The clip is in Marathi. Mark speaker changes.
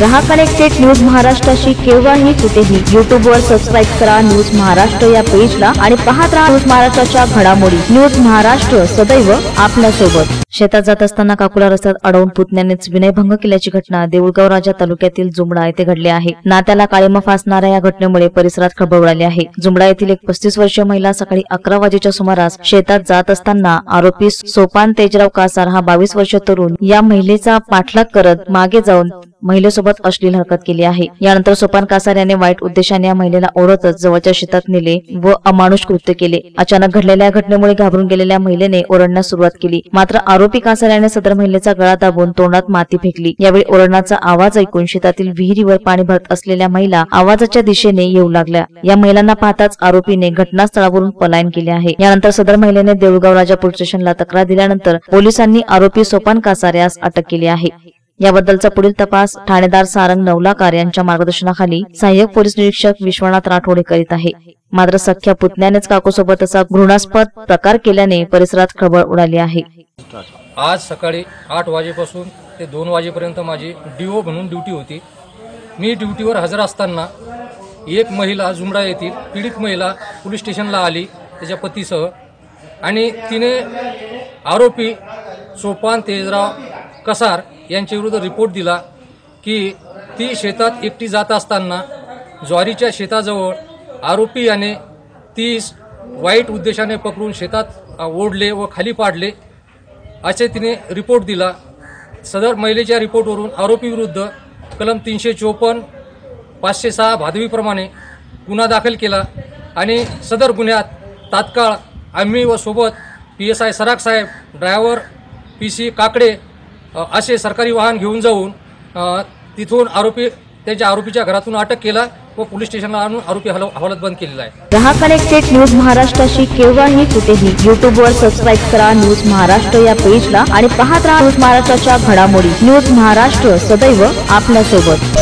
Speaker 1: रहा कनेक्टेड न्यूज महाराष्ट्राशी केव्हाही कुठेही युट्यूब वर सबस्क्राईब करा न्यूज महाराष्ट्र या पेजला आणि पाहत राहा न्यूज महाराष्ट्राच्या घडामोडी. न्यूज महाराष्ट्र सदैव आपल्यासोबत शेतात जात असताना काकुला रस्त्यात अडवून पुतण्यानेच विनयभंग केल्याची घटना देऊळगाव राजा तालुक्यातील जुमडा येथे घडली आहे. नात्याला काळीमा फासणाऱ्या या घटनेमुळे परिसरात खळबळ उडाली आहे. जुमडा येथील एक पस्तीस वर्षीय महिला सकाळी अकरा वाजेच्या सुमारास शेतात जात असताना आरोपी सोपान तेजराव कासार हा बावीस वर्ष तरुण या महिलेचा पाठलाग करत मागे जाऊन महिलेसोबत अश्लील हरकत केली आहे. यानंतर सोपान कासाऱ्याने वाईट उद्देशाने या महिलेला ओरडतच जवळच्या शेतात नेले व अमानुष कृत्य केले. अचानक घडलेल्या घटनेमुळे घाबरून गेलेल्या महिलेने ओरडण्यास सुरुवात केली. मात्र आरोपी कासाऱ्याने सदर महिलेचा गळा दाबून तोंडात माती फेकली. यावेळी ओरडण्याचा आवाज ऐकून शेतातील विहिरीवर पाणी भरत असलेल्या महिला आवाजाच्या दिशेने येऊ लागल्या. या महिलांना पाहताच आरोपीने घटनास्थळावरून पलायन केले आहे. यानंतर सदर महिलेने देऊळगाव राजा पोलीस स्टेशनला तक्रार दिल्यानंतर पोलिसांनी आरोपी सोपान कासाऱ्यास अटक केली आहे. याबद्दलचा पुढील तपास ठाणेदार सारंग नवलाकार यांच्या मार्गदर्शनाखाली सहाय्यक पोलीस निरीक्षक विश्वनाथ राठोडे करीत आहे. मात्र सख्या पुतण्यानेच काकूसोबत असा घृणास्पद प्रकार केल्याने परिसरात खळबळ उडाली आहे.
Speaker 2: आज सकाळी आठ वाजेपासून ते दोन वाजेपर्यंत माझी डीओ म्हणून ड्युटी होती. मी ड्युटीवर हजर असताना एक महिला जुमडा येथील पीडित महिला पोलीस स्टेशनला आली त्याच्या पतीसह. आणि तिने आरोपी सोपान तेजराव कसार यांच्या विरुद्ध रिपोर्ट दिला की ती शेतात एकटी जात असताना ज्वारीच्या शेताजवळ आरोपी याने तीस वाईट उद्देशाने पकडून शेतात ओढले व खाली पाडले असे तिने रिपोर्ट दिला. सदर महिलेच्या रिपोर्टवरून आरोपीविरुद्ध कलम तीनशे चोपन्न पाचशे सहा भादवीप्रमाणे गुन्हा दाखल केला आणि सदर गुन्ह्यात तात्काळ आम्ही व सोबत पी एस आय सराग साहेब ड्रायव्हर पी सी काकडे असे सरकारी वाहन घेऊन जाऊन तिथून आरोपी त्याच्या आरोपीच्या घरातून अटक केला व पोलीस स्टेशनला आणून आरोपी हवालत बंद केलेला आहे.
Speaker 1: रहा कनेक्टेड न्यूज महाराष्ट्राशी केव्हाही कुठेही युट्यूब वर सबस्क्राईब करा न्यूज महाराष्ट्र या पेजला आणि पाहत राहा न्यूज महाराष्ट्राच्या घडामोडी. न्यूज महाराष्ट्र सदैव आपल्यासोबत